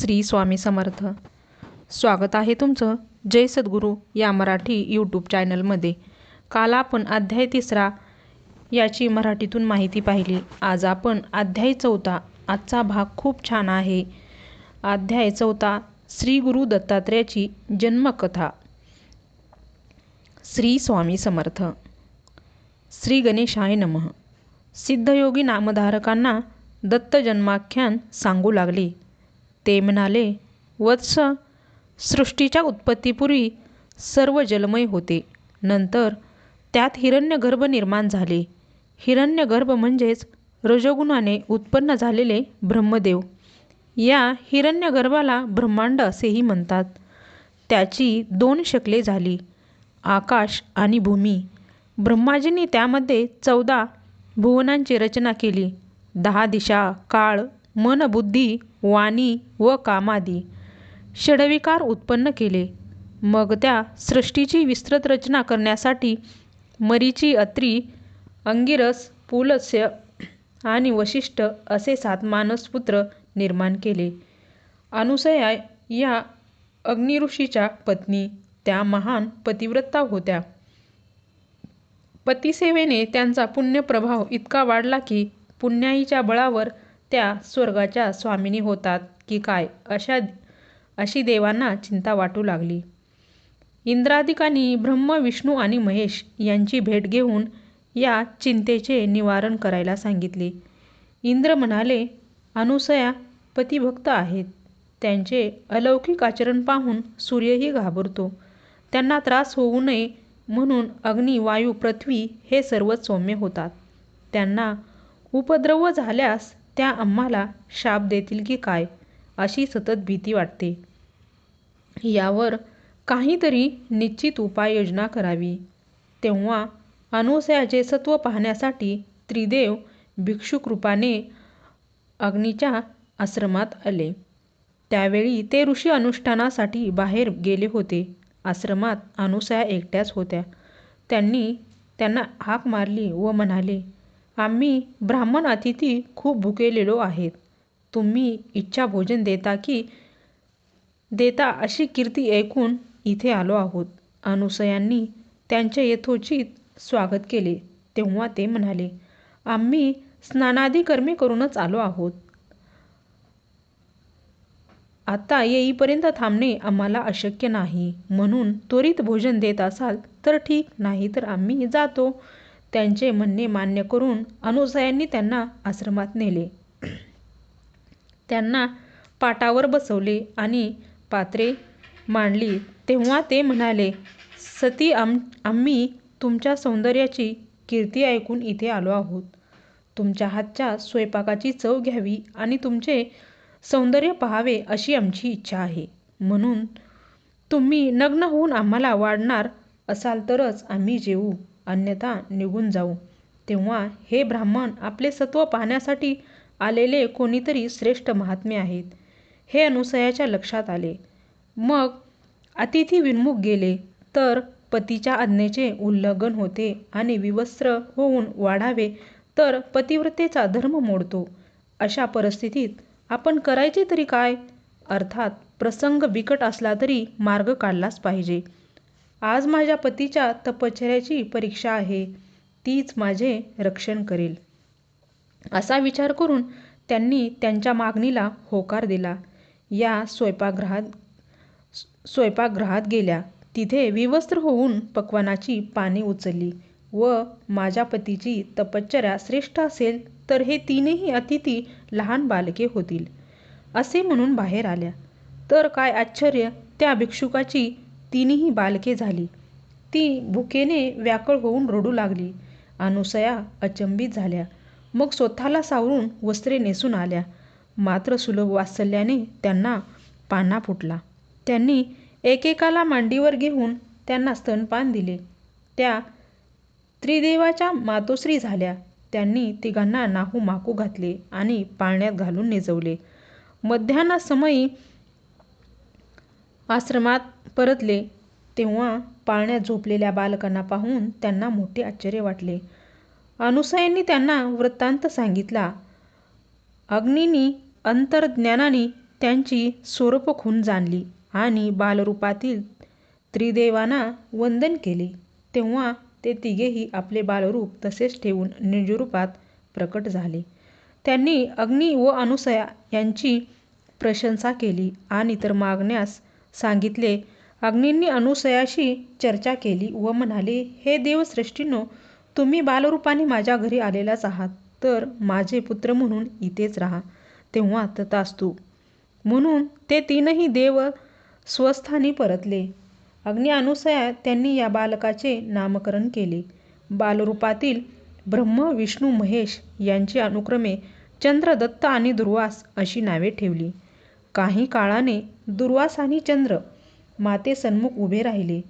श्री स्वामी समर्थ. स्वागत आहे तुमचं जय सद्गुरू या मराठी यूट्यूब चॅनलमध्ये काल आपण अध्याय तिसरा याची मराठीतून माहिती पाहिली. आज आपण अध्याय चौथा आजचा भाग खूप छान आहे. अध्याय चौथा श्री गुरु दत्तात्रेयाची जन्मकथा. श्री स्वामी समर्थ. श्री गणेशाय नमः. सिद्धयोगी नामधारकांना दत्त जन्माख्यान सांगू लागले. ते म्हणाले वत्स सृष्टीच्या उत्पत्तीपूर्वी सर्व जलमय होते. नंतर त्यात हिरण्यगर्भ निर्माण झाले. हिरण्यगर्भ म्हणजेच रजोगुणाने उत्पन्न झालेले ब्रह्मदेव. या हिरण्यगर्भाला ब्रह्मांड असेही म्हणतात. त्याची दोन शकले झाली आकाश आणि भूमी. ब्रह्माजींनी त्यामध्ये चौदा भुवनांची रचना केली. दहा दिशा काळ मन बुद्धी वाणी व कामादी. षडविकार उत्पन्न केले. मग त्या सृष्टीची विस्तृत रचना करण्यासाठी मरीची अत्री अंगिरस पुलस्य आणि वशिष्ठ असे सात मानसपुत्र निर्माण केले. अनुसया या अग्निऋषीच्या पत्नी त्या महान पतिव्रता होत्या. पतिसेवेने त्यांचा पुण्यप्रभाव इतका वाढला की पुण्याईच्या बळावर त्या स्वर्गाच्या स्वामिनी होतात की काय? अशा अशी देवांना चिंता वाटू लागली. इंद्राधिकांनी ब्रह्म विष्णू आणि महेश यांची भेट घेऊन या चिंतेचे निवारण करायला सांगितले. इंद्र म्हणाले अनुसया पतिभक्त आहेत. त्यांचे अलौकिक आचरण पाहून सूर्यही घाबरतो. त्यांना त्रास होऊ नये म्हणून अग्नी वायू पृथ्वी हे सर्वच सौम्य होतात. त्यांना उपद्रव झाल्यास त्या आम्हाला शाप देतील की काय? अशी सतत भीती वाटते. यावर काहीतरी निश्चित उपाययोजना करावी. तेव्हा अनुसयाचे सत्व पाहण्यासाठी त्रिदेव भिक्षुकृपाने अग्नीच्या आश्रमात आले. त्यावेळी ते ऋषी अनुष्ठानासाठी बाहेर गेले होते. आश्रमात अनुसया एकट्याच होत्या. त्यांनी त्यांना हाक मारली व म्हणाले आम्ही ब्राह्मण अतिथी खूप भुकेलेलो आहेत. तुम्ही इच्छा भोजन देता की देता अशी कीर्ती ऐकून इथे आलो आहोत. अनुसयांनी त्यांचे यथोचित स्वागत केले. तेव्हा ते म्हणाले आम्ही स्नानादी कर्मे करूनच आलो आहोत. आता येईपर्यंत थांबणे आम्हाला अशक्य नाही. म्हणून त्वरित भोजन देत असाल तर ठीक नाही तर आम्ही जातो. त्यांचे म्हणणे मान्य करून अनुसयांनी त्यांना आश्रमात नेले. त्यांना पाटावर बसवले आणि पात्रे मांडली. तेव्हा ते म्हणाले सती आम आम्ही तुमच्या सौंदर्याची कीर्ती ऐकून इथे आलो आहोत. तुमच्या हातच्या स्वयंपाकाची चव घ्यावी आणि तुमचे सौंदर्य पहावे अशी आमची इच्छा आहे. म्हणून तुम्ही नग्न होऊन आम्हाला वाढणार असाल तरच आम्ही जेवू अन्यथा निघून जाऊ. तेव्हा हे ब्राह्मण आपले सत्व पाहण्यासाठी आलेले कोणीतरी श्रेष्ठ महात्मे आहेत. हे अनुसयाच्या लक्षात आले. मग अतिथी विन्मुख गेले. तर पतीच्या आज्ञेचे उल्लंघन होते आणि विवस्त्र होऊन वाढावे. तर पतिव्रतेचा धर्म मोडतो. अशा परिस्थितीत आपण करायचे तरी काय? अर्थात प्रसंग बिकट असला तरी मार्ग काढलाच पाहिजे. आज माझ्या पतीच्या तपश्चर्याची परीक्षा आहे. तीच माझे रक्षण करेल. असा विचार करून त्यांनी त्यांच्या मागणीला होकार दिला. या स्वयंपाकगृहात स्वयंपाकगृहात गेल्या. तिथे विवस्त्र होऊन पक्वानाची पाने उचलली व माझ्या पतीची तपश्चर्या श्रेष्ठ असेल तर हे तीनही अतिथी लहान बालके होतील असे म्हणून बाहेर आल्या. तर काय आश्चर्य त्या भिक्षुकाची तिन्ही बालके झाली. ती भुकेने व्याकळ होऊन रडू लागली. अनुसया अचंबित झाल्या. मग स्वतःला सावरून वस्त्रे नेसून आल्या. मात्र सुलभ वात्सल्याने त्यांना पाना फुटला. त्यांनी एकेकाला मांडीवर घेऊन त्यांना स्तनपान दिले. त्या त्रिदेवाच्या मातोश्री झाल्या. त्यांनी तिघांना नाहू माकू घातले आणि पाळण्यात घालून निजवले. मध्यान्हसमयी आश्रमात परतले तेव्हा पाळण्यात झोपलेल्या बालकांना पाहून त्यांना मोठे आश्चर्य वाटले अनुसयांनी त्यांना वृत्तांत सांगितला अग्नीनी अंतर्ज्ञानाने त्यांची स्वरूप खून जाणली आणि बालरूपातील त्रिदेवांना वंदन केले तेव्हा ते तिघेही आपले बालरूप तसेच ठेवून निजरूपात प्रकट झाले. त्यांनी अग्नी व अनुसया यांची प्रशंसा केली आणि तर मागण्यास सांगितले. अग्नींनी अनुसयाशी चर्चा केली व म्हणाले, हे देवश्रेष्ठींनो, तुम्ही बालरूपाने माझ्या घरी आलेलाच आहात, तर माझे पुत्र म्हणून इथेच राहा. तेव्हा तथास्तु म्हणून ते तीनही देव स्वस्थानी परतले. अग्नी अनसूया त्यांनी या बालकाचे नामकरण केले. बालरूपातील ब्रह्मा, विष्णू, महेश यांची अनुक्रमे चंद्रदत्त आणि दुर्वास अशी नावे ठेवली. काही काळाने दुर्वास आणि चंद्र मातेसन्मुख उभे राहिले.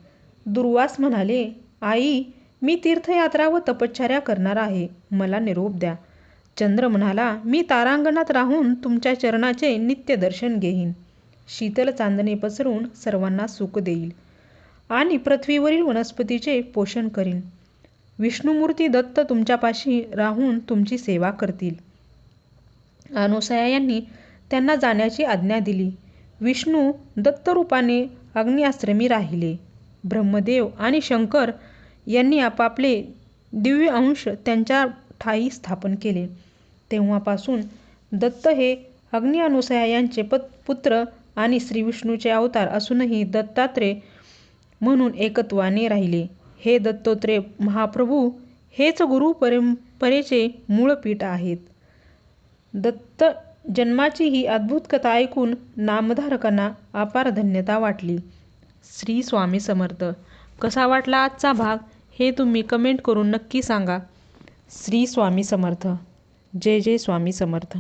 दुर्वास म्हणाले, आई, मी तीर्थयात्रा व तपश्चर्या करणार आहे, मला निरोप द्या. चंद्र म्हणाला, मी तारांगणात राहून तुमच्या चरणाचे नित्य दर्शन घेईन, शीतल चांदणे पसरून सर्वांना सुख देईल आणि पृथ्वीवरील वनस्पतीचे पोषण करीन. विष्णुमूर्ती दत्त तुमच्यापाशी राहून तुमची सेवा करतील. अनुसया यांनी त्यांना जाण्याची आज्ञा दिली. विष्णू दत्तरूपाने अग्निआश्रमी राहिले. ब्रह्मदेव आणि शंकर यांनी आपापले दिव्य अंश त्यांच्या ठायी स्थापन केले. तेव्हापासून दत्त हे अग्नी अनसूया यांचे पुत्र आणि श्रीविष्णूचे अवतार असूनही दत्तात्रेय म्हणून एकत्वाने राहिले. हे दत्तोत्रेय महाप्रभू हेच गुरु परंपरेचे मूळ पीठ आहेत. जन्माची ही अद्भुत कथा ऐकून नामधारकांना अपार धन्यता वाटली. श्री स्वामी समर्थ. कसा वाटला आजचा भाग हे तुम्ही कमेंट करून नक्की सांगा. श्री स्वामी समर्थ. जय जय स्वामी समर्थ.